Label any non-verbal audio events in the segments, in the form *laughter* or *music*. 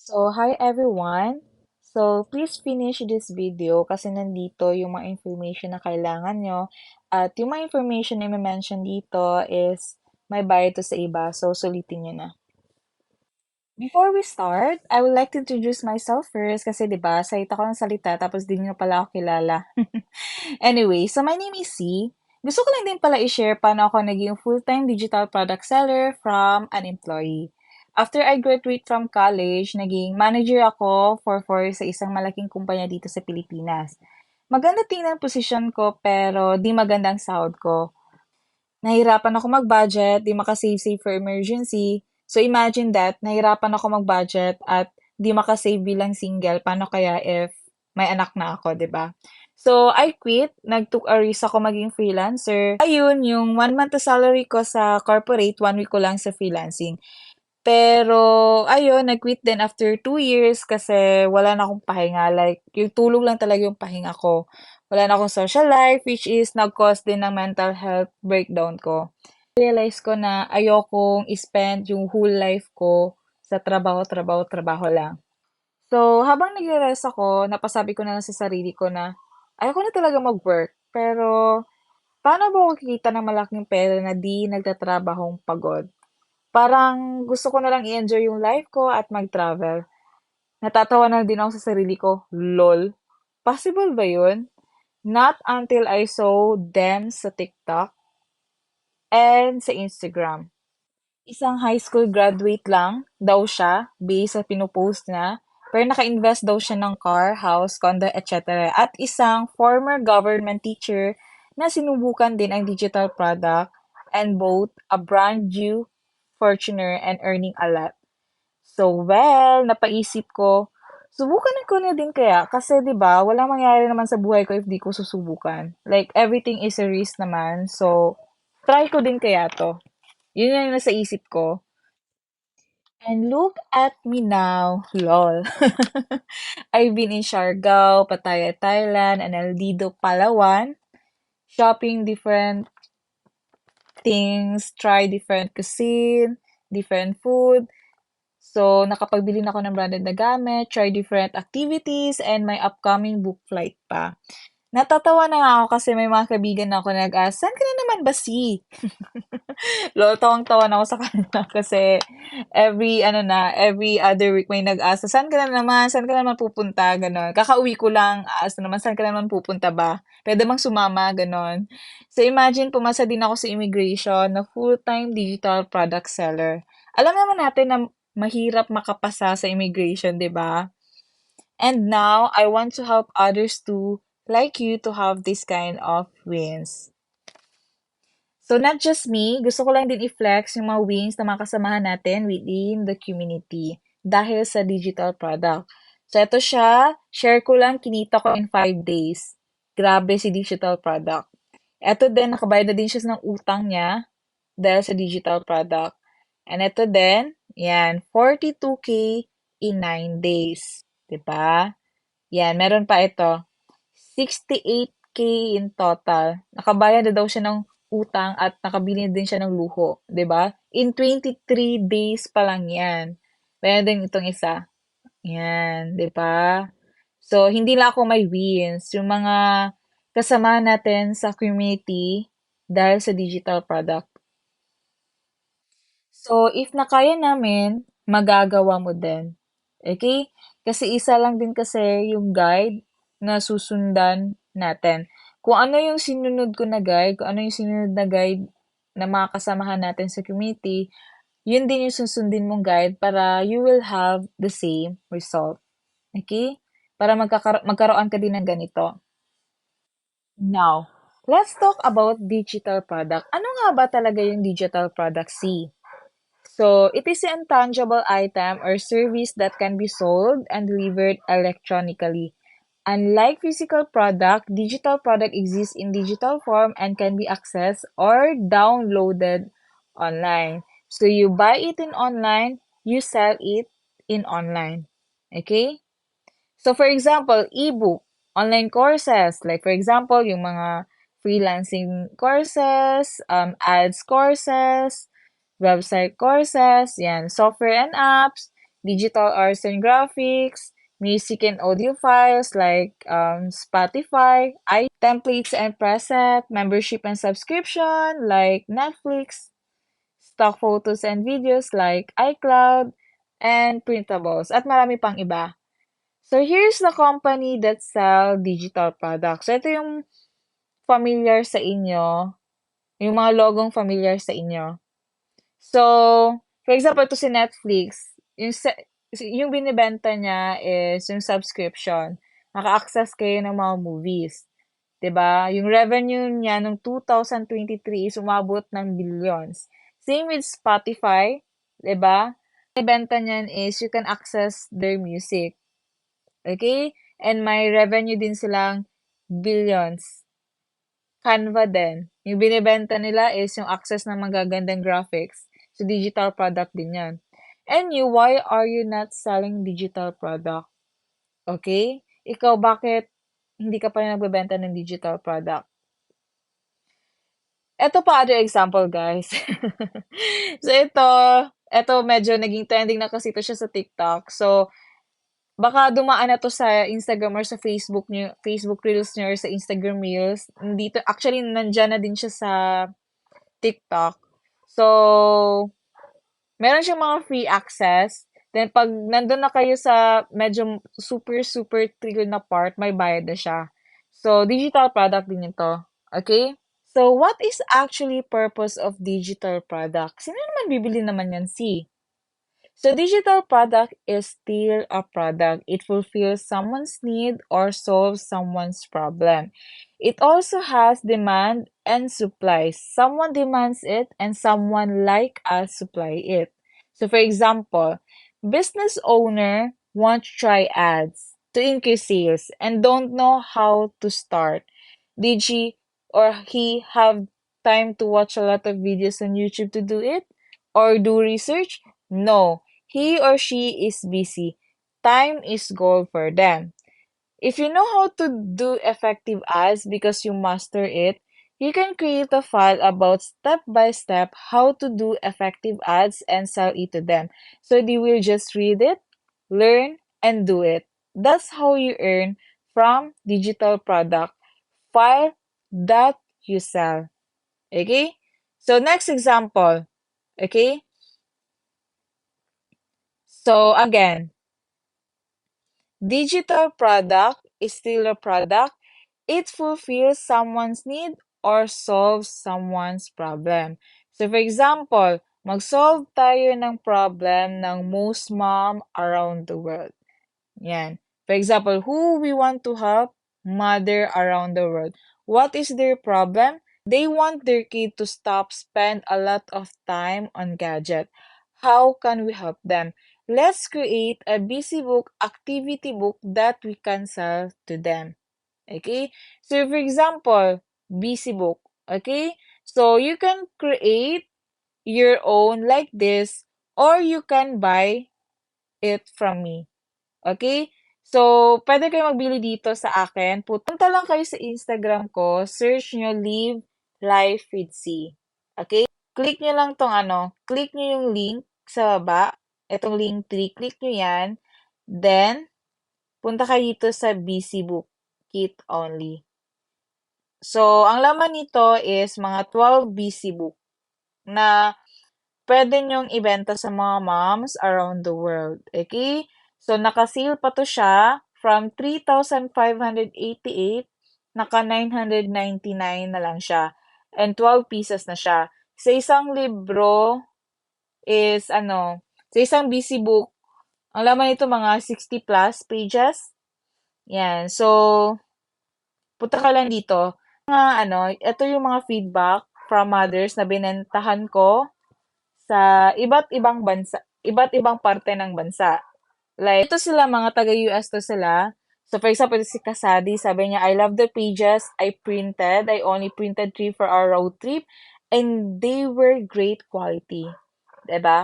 So, hi everyone! So, please finish this video kasi nandito yung mga information na kailangan nyo. At yung mga information na i-mention dito is may bayad to sa iba. So, sulitin nyo na. Before we start, I would like to introduce myself first kasi 'di ba, salita ko ng salita tapos di niyo pala ako kilala. *laughs* anyway, so my name is C. Gusto ko lang din pala i-share paano ako naging full-time digital product seller from an employee. After I graduate from college, naging manager ako for for sa isang malaking kumpanya dito sa Pilipinas. Maganda tingnan ang position ko pero di maganda ang sahod ko. Nahirapan ako mag-budget, di makasave-save for emergency. So imagine that, nahirapan ako mag-budget at di makasave bilang single. Paano kaya if may anak na ako, 'di ba? So, I quit. Nag-took a risk ako maging freelancer. Ayun, yung one month salary ko sa corporate, one week ko lang sa freelancing. Pero, ayun, nag-quit din after two years kasi wala na akong pahinga. Like, yung tulog lang talaga yung pahinga ko. Wala na akong social life, which is nag-cause din ng mental health breakdown ko. Realize ko na ayokong spend yung whole life ko sa trabaho, trabaho, trabaho lang. So, habang nag-rest ako, napasabi ko na lang sa sarili ko na ayoko na talaga mag-work. Pero, paano ba ako kikita ng malaking pera na di nagtatrabahong pagod? Parang gusto ko na lang i-enjoy yung life ko at mag-travel. Natatawa na din ako sa sarili ko, lol. Possible ba yun? Not until I saw them sa TikTok and sa Instagram. Isang high school graduate lang daw siya based sa pinupost niya pero naka-invest daw siya ng car, house, condo, etc. At isang former government teacher na sinubukan din ang digital product and both a brand new Fortuner and earning a lot. So, well, napaisip ko, subukan ko na din kaya kasi 'di ba, walang mangyayari naman sa buhay ko if di ko susubukan. Like everything is a risk naman. So, try ko din kaya to. Yun yung nasa isip ko. And look at me now, lol. *laughs* I've been in Siargao, Pattaya, Thailand, and El Nido, Palawan, shopping different things, try different cuisine, different food. So, nakapagbili na ako ng branded na gamit, try different activities, and my upcoming book flight pa. Natatawa na ako kasi may mga kaibigan na ako nag-ask, saan ka na naman ba si? *laughs* Lol, tawang-tawa na ako sa kanila *laughs* kasi every, ano na, every other week may nag-ask, saan ka na naman? Saan ka naman pupunta? Ganon. Kakauwi ko lang, ask na naman, saan ka naman pupunta ba? Pwede bang sumama? Ganon. So, imagine, pumasa din ako sa immigration na full-time digital product seller. Alam naman natin na mahirap makapasa sa immigration, di ba? And now, I want to help others too like you to have this kind of wins. So, not just me, gusto ko lang din i-flex yung mga wins na mga natin within the community dahil sa digital product. So, ito siya. Share ko lang, kinita ko in 5 days. Grabe si digital product. Ito din, nakabayad na din siya ng utang niya dahil sa digital product. And ito din, yan, 42K in 9 days. Diba? Yan, meron pa ito. 68K in total. Nakabayad na daw siya ng utang at nakabili din siya ng luho, 'di ba? In 23 days pa lang 'yan. Meron din itong isa. Yan, 'di ba? So, hindi lang ako may wins. Yung mga kasama natin sa community dahil sa digital product. So, if nakaya namin, magagawa mo din. Okay? Kasi isa lang din kasi yung guide na susundan natin. Kung ano yung sinunod ko na guide, kung ano yung sinunod na guide na mga kasamahan natin sa community, yun din yung susundin mong guide para you will have the same result. Okay? Para magkakar- magkaroon ka din ng ganito. Now, let's talk about digital product. Ano nga ba talaga yung digital product C? So, it is an intangible item or service that can be sold and delivered electronically Unlike physical product, digital product exists in digital form and can be accessed or downloaded online. So you buy it in online, you sell it in online. Okay? So for example, ebook, online courses, like for example, yung mga freelancing courses, um, ads courses, website courses, yan, software and apps, digital arts and graphics, music and audio files like um, Spotify, i templates and preset, membership and subscription like Netflix, stock photos and videos like iCloud, and printables, at marami pang iba. So, here's the company that sell digital products. So, ito yung familiar sa inyo, yung mga logong familiar sa inyo. So, for example, to si Netflix, yung, yung binibenta niya is yung subscription. Naka-access kayo ng mga movies. 'di ba? Yung revenue niya nung 2023 is umabot ng billions. Same with Spotify, 'di ba? Ibenta niyan is you can access their music. Okay? And may revenue din silang billions. Canva din. Yung binibenta nila is yung access ng magagandang graphics. So, digital product din yan. And you, why are you not selling digital product? Okay? Ikaw, bakit hindi ka pa rin nagbebenta ng digital product. Ito pa other example, guys. *laughs* so, ito, ito medyo naging trending na kasi ito siya sa TikTok. So, baka dumaan na to sa Instagram or sa Facebook niyo, Facebook Reels niyo or sa Instagram Reels. Dito, actually, nandyan na din siya sa TikTok. So, meron siyang mga free access. Then, pag nandun na kayo sa medyo super, super thrill na part, may bayad na siya. So, digital product din ito. Okay? So, what is actually purpose of digital product? Sino naman bibili naman yan, si? So, digital product is still a product. It fulfills someone's need or solves someone's problem. It also has demand and supply. Someone demands it and someone like us supply it. So, for example, business owner want to try ads to increase sales and don't know how to start. Did she or he have time to watch a lot of videos on YouTube to do it? Or do research? No. He or she is busy. Time is gold for them. If you know how to do effective ads because you master it, you can create a file about step by step how to do effective ads and sell it to them. So they will just read it, learn, and do it. That's how you earn from digital product file that you sell. Okay? So next example. Okay? So again, digital product is still a product. It fulfills someone's need or solve someone's problem. So for example, mag-solve tayo ng problem ng most mom around the world. Yan. For example, who we want to help? Mother around the world. What is their problem? They want their kid to stop spend a lot of time on gadget. How can we help them? Let's create a busy book activity book that we can sell to them. Okay? So for example, busy book. Okay? So you can create your own like this or you can buy it from me. Okay? So, pwede kayo magbili dito sa akin. Punta lang kayo sa Instagram ko. Search nyo Live Life with C. Okay? Click nyo lang tong ano. Click nyo yung link sa baba. Itong link 3. Click nyo yan. Then, punta kayo dito sa BC Book Kit only. So, ang laman nito is mga 12 BC book na pwede nyong ibenta sa mga moms around the world. Okay? So, naka-sale pa to siya from 3,588 naka 999 na lang siya. And 12 pieces na siya. Sa isang libro is ano, sa isang BC book, ang laman nito mga 60 plus pages. Yan. So, punta ka lang dito mga ano, ito yung mga feedback from others na binentahan ko sa iba't ibang bansa, iba't ibang parte ng bansa. Like, ito sila, mga taga-US to sila. So, for example, si Kasadi, sabi niya, I love the pages I printed. I only printed three for our road trip. And they were great quality. ba? Diba?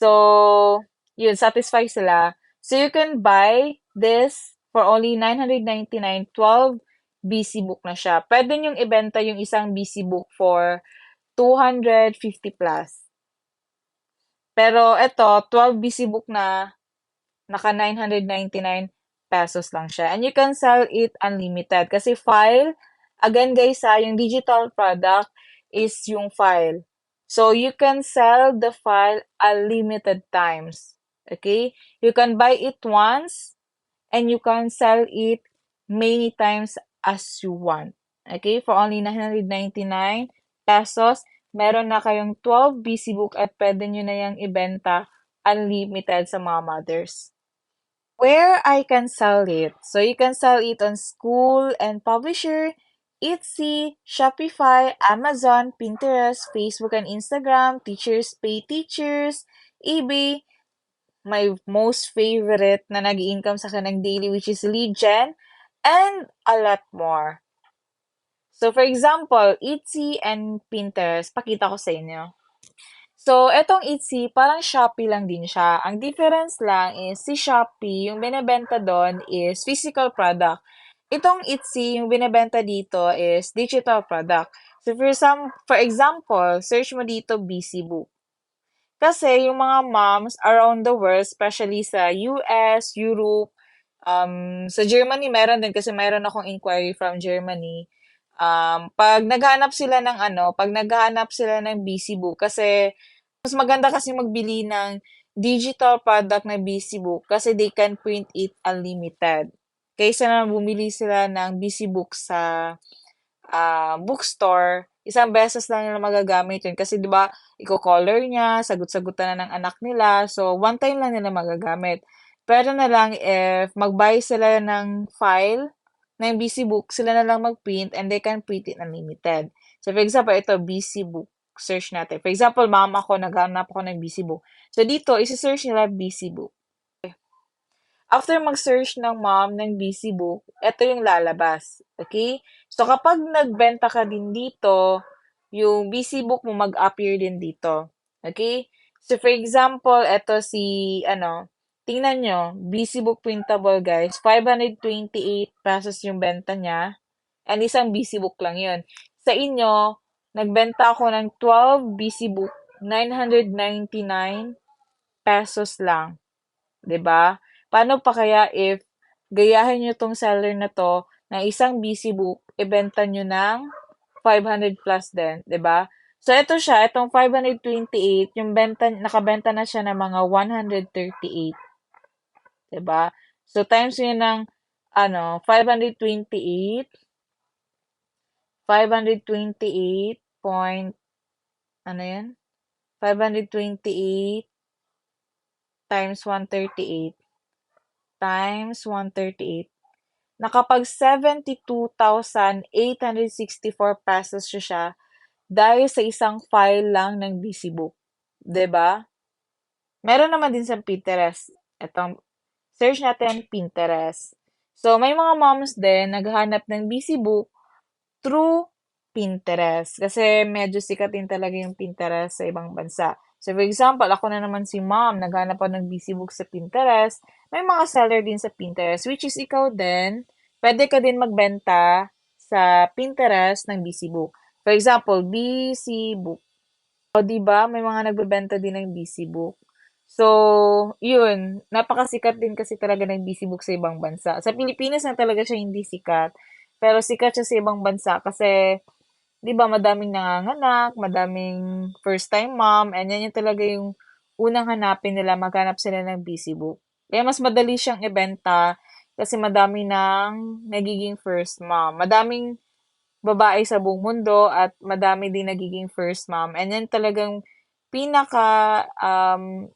So, yun, satisfy sila. So, you can buy this for only 999, 12 BC book na siya. Pwede nyo ibenta yung isang BC book for 250 plus. Pero ito, 12 BC book na naka 999 pesos lang siya. And you can sell it unlimited. Kasi file, again guys ha, yung digital product is yung file. So, you can sell the file unlimited times. Okay? You can buy it once and you can sell it many times as you want. Okay? For only 999 pesos, meron na kayong 12 BC book at pwede nyo na yung ibenta unlimited sa mga mothers. Where I can sell it. So, you can sell it on school and publisher, Etsy, Shopify, Amazon, Pinterest, Facebook and Instagram, Teachers Pay Teachers, eBay, my most favorite na nag income sa akin ng daily which is lead gen, and a lot more. So, for example, Etsy and Pinterest, pakita ko sa inyo. So, etong Etsy, parang Shopee lang din siya. Ang difference lang is si Shopee, yung binebenta doon is physical product. Itong Etsy, yung binebenta dito is digital product. So, for, some, for example, search mo dito BC Book. Kasi yung mga moms around the world, especially sa US, Europe, um, sa Germany meron din kasi meron akong inquiry from Germany. Um, pag naghahanap sila ng ano, pag naghahanap sila ng BC Book, kasi mas maganda kasi magbili ng digital product na BC Book kasi they can print it unlimited kaysa na bumili sila ng BC book sa uh, bookstore, isang beses lang nila magagamit yun. Kasi, di ba, i-color niya, sagot-sagutan na ng anak nila. So, one time lang nila magagamit. Pero na lang, if mag-buy sila ng file ng BC book, sila na lang mag-print and they can print it unlimited. So, for example, ito, BC book. Search natin. For example, mama ko, naghanap ako ng BC book. So, dito, isi-search nila BC book. After mag-search ng mom ng BC Book, ito yung lalabas. Okay? So, kapag nagbenta ka din dito, yung BC Book mo mag-appear din dito. Okay? So, for example, ito si, ano, tingnan nyo, BC Book printable, guys. 528 pesos yung benta niya. And isang BC Book lang yun. Sa inyo, nagbenta ako ng 12 BC Book, 999 pesos lang. ba? Paano pa kaya if gayahin nyo tong seller na to na isang BC book, ibenta nyo ng 500 plus din, 'di ba? So ito siya, itong 528, yung benta nakabenta na siya ng mga 138. 'Di ba? So times yun ng ano, 528 528 point ano yan? 528 times 138 times 138, nakapag 72,864 pesos siya, siya dahil sa isang file lang ng BC Book. ba? Diba? Meron naman din sa Pinterest. Itong search natin Pinterest. So, may mga moms din naghahanap ng BC Book through Pinterest. Kasi medyo sikat din talaga yung Pinterest sa ibang bansa. So, for example, ako na naman si mom, naghanap ako ng BC book sa Pinterest. May mga seller din sa Pinterest, which is ikaw din. Pwede ka din magbenta sa Pinterest ng BC book. For example, BC book. O, di ba? May mga nagbebenta din ng BC book. So, yun. Napakasikat din kasi talaga ng BC book sa ibang bansa. Sa Pilipinas na talaga siya hindi sikat. Pero sikat siya sa ibang bansa kasi 'di ba madaming nanganganak, madaming first time mom, and yan yung talaga yung unang hanapin nila, maghanap sila ng busy book. Kaya mas madali siyang ibenta kasi madami nang nagiging first mom. Madaming babae sa buong mundo at madami din nagiging first mom. And yan talagang pinaka um,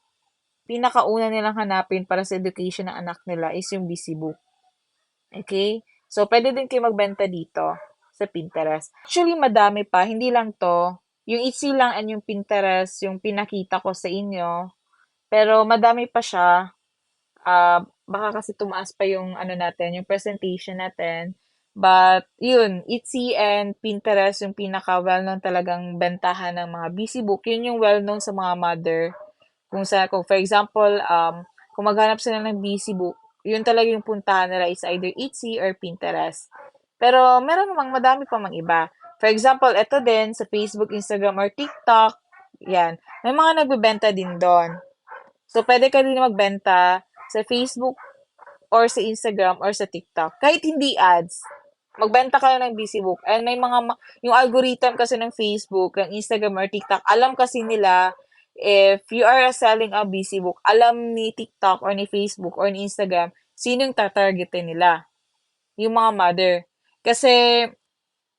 pinakauna nilang hanapin para sa education ng anak nila is yung busy book. Okay? So, pwede din kayo magbenta dito sa Pinterest. Actually, madami pa. Hindi lang to. Yung Etsy lang and yung Pinterest, yung pinakita ko sa inyo. Pero madami pa siya. Uh, baka kasi tumaas pa yung ano natin, yung presentation natin. But, yun, Etsy and Pinterest yung pinaka well-known talagang bentahan ng mga busy book. Yun yung well-known sa mga mother. Kung sa, kung for example, um, kung maghanap sila ng busy book, yun talaga yung puntahan nila is either Etsy or Pinterest. Pero meron namang madami pa mang iba. For example, ito din sa Facebook, Instagram, or TikTok. Yan. May mga nagbebenta din doon. So, pwede ka din magbenta sa Facebook or sa Instagram or sa TikTok. Kahit hindi ads, magbenta kayo ng busy book. And may mga, yung algorithm kasi ng Facebook, ng Instagram or TikTok, alam kasi nila if you are selling a busy book, alam ni TikTok or ni Facebook or ni Instagram, sino yung tatargetin nila. Yung mga mother. Kasi,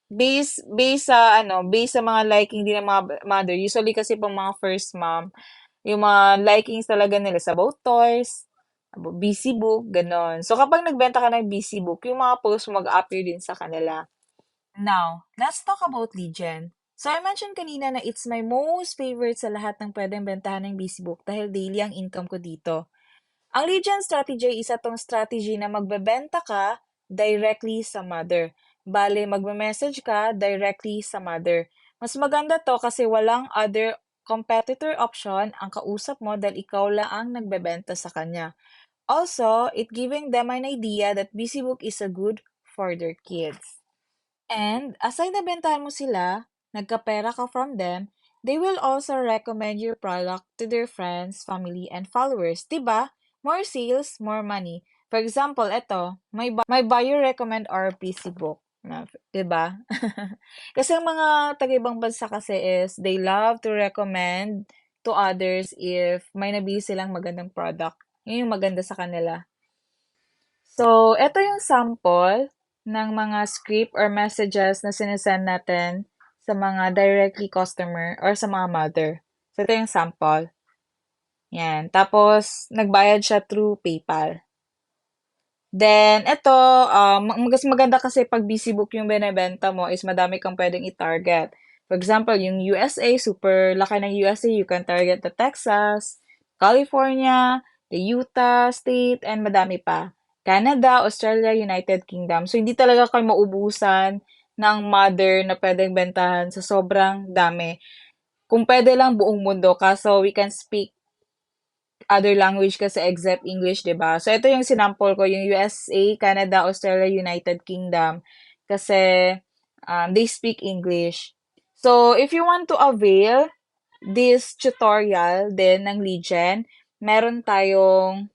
based, based sa, ano, based sa mga liking din ng mga mother, usually kasi pang mga first mom, yung mga likings talaga nila sa about toys, about busy book, ganon. So, kapag nagbenta ka ng busy book, yung mga posts mag-appear din sa kanila. Now, let's talk about gen. So, I mentioned kanina na it's my most favorite sa lahat ng pwedeng bentahan ng busy book dahil daily ang income ko dito. Ang gen strategy isa tong strategy na magbebenta ka directly sa mother. Bale, magme-message ka directly sa mother. Mas maganda to kasi walang other competitor option ang kausap mo dahil ikaw lang ang nagbebenta sa kanya. Also, it giving them an idea that BusyBook is a good for their kids. And aside na bentahan mo sila, nagkapera ka from them, they will also recommend your product to their friends, family, and followers. Diba? More sales, more money. For example, ito, my, my buyer recommend our PC book. Na, diba? *laughs* kasi ang mga taga-ibang bansa kasi is, they love to recommend to others if may nabili silang magandang product. Yun yung maganda sa kanila. So, ito yung sample ng mga script or messages na sinesend natin sa mga directly customer or sa mga mother. So, ito yung sample. Yan. Tapos, nagbayad siya through PayPal. Then, ito, um, mas maganda kasi pag busy book yung binibenta mo is madami kang pwedeng i-target. For example, yung USA, super laki ng USA, you can target the Texas, California, the Utah State, and madami pa. Canada, Australia, United Kingdom. So, hindi talaga kayo maubusan ng mother na pwedeng bentahan sa sobrang dami. Kung pwede lang buong mundo, kaso we can speak other language kasi except English, 'di ba? So ito yung sinample ko, yung USA, Canada, Australia, United Kingdom kasi um, they speak English. So if you want to avail this tutorial din ng Legion, meron tayong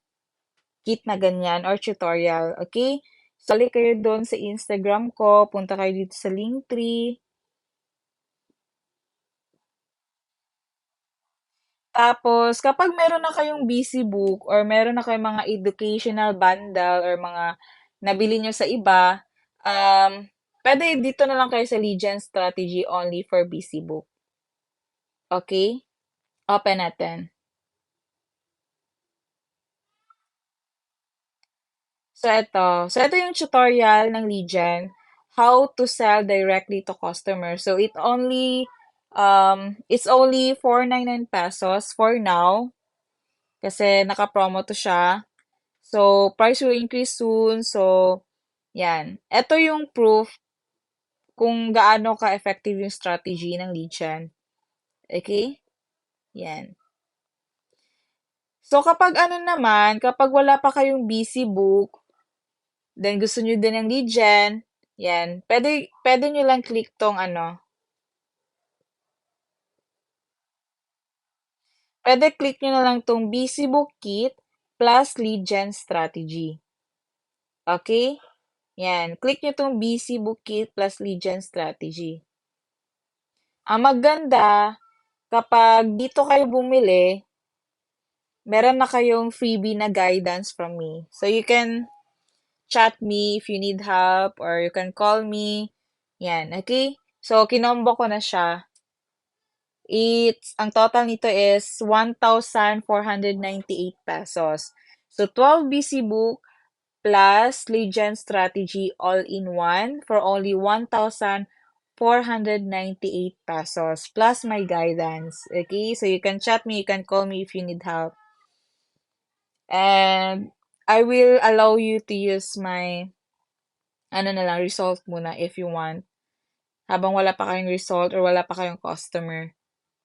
kit na ganyan or tutorial, okay? Sali kayo doon sa Instagram ko, punta kayo dito sa Linktree. Tapos, kapag meron na kayong busy book or meron na kayong mga educational bundle or mga nabili nyo sa iba, um, pwede dito na lang kayo sa Legion Strategy only for busy book. Okay? Open natin. So, ito. So, ito yung tutorial ng Legion, how to sell directly to customers. So, it only, um, it's only 499 pesos for now. Kasi naka-promo to siya. So, price will increase soon. So, yan. Ito yung proof kung gaano ka-effective yung strategy ng Legion. Okay? Yan. So, kapag ano naman, kapag wala pa kayong busy book, Then, gusto nyo din ng lead gen. Yan. Pwede, pwede nyo lang click tong ano. Pwede click nyo na lang tong BC Book Kit plus lead gen strategy. Okay? Yan. Click nyo tong BC Book Kit plus lead gen strategy. Ang maganda, kapag dito kayo bumili, meron na kayong freebie na guidance from me. So, you can chat me if you need help or you can call me. Yan, okay? So, kinombo ko na siya. It's, ang total nito is 1,498 pesos. So, 12 BC book plus Legion Strategy all in one for only 1,498 pesos plus my guidance. Okay? So, you can chat me, you can call me if you need help. And I will allow you to use my ano na lang, result muna if you want. Habang wala pa kayong result or wala pa kayong customer.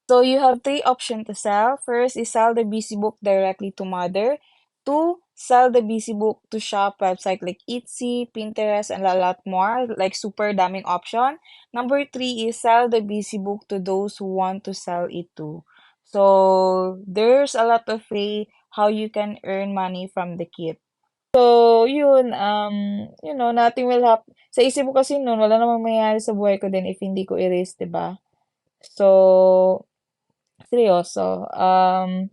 So, you have three options to sell. First is sell the BC book directly to mother. Two, sell the BC book to shop website like Etsy, Pinterest, and a lot more, like super daming option. Number three is sell the BC book to those who want to sell it to. So, there's a lot of way how you can earn money from the kit. So, yun, um, you know, nothing will hap sa isip ko kasi no'n wala namang mangyayari sa buhay ko din if hindi ko 'di ba? So, seryoso, um,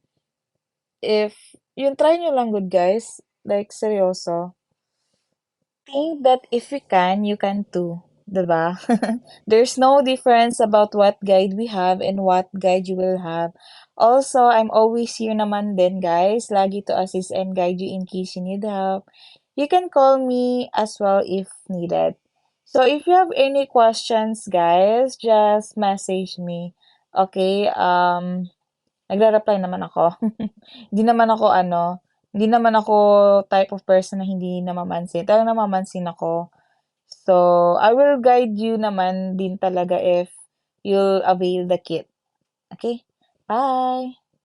if yun try niyo lang good guys, like seryoso. Think that if you can, you can too, 'di ba? *laughs* There's no difference about what guide we have and what guide you will have. Also, I'm always here naman din guys, lagi to assist and guide you in case you need help. You can call me as well if needed. So, if you have any questions guys, just message me, okey? Um, nagre-reply naman ako. *laughs* Hindi naman ako ano, hindi naman ako type of person na hindi namamansin, talagang namamansin ako. So, I will guide you naman din talaga if you'll avail the kit. Okey? Bye.